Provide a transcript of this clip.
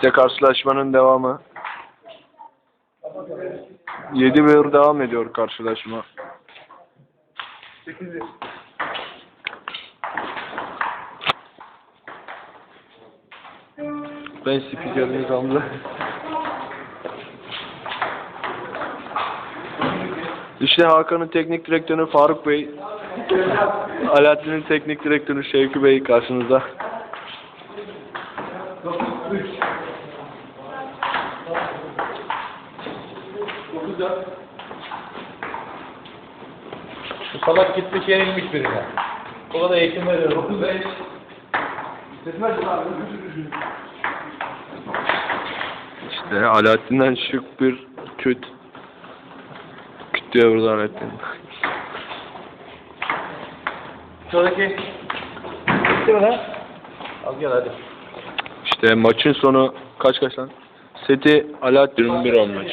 İşte karşılaşmanın devamı. 7-1 devam ediyor karşılaşma. Ben spikeriniz Hamza. İşte Hakan'ın teknik direktörü Faruk Bey, Alaaddin'in teknik direktörü Şevki Bey karşınızda. Şu salak gitmiş yenilmiş birine. O da eğitim veriyor. 35. İşte Alaaddin'den şık bir küt. Küt diyor burada Alaaddin. Şuradaki. Bitti mi lan? Al gel hadi. İşte maçın sonu kaç kaç lan? Seti Alaaddin'in bir olmuş.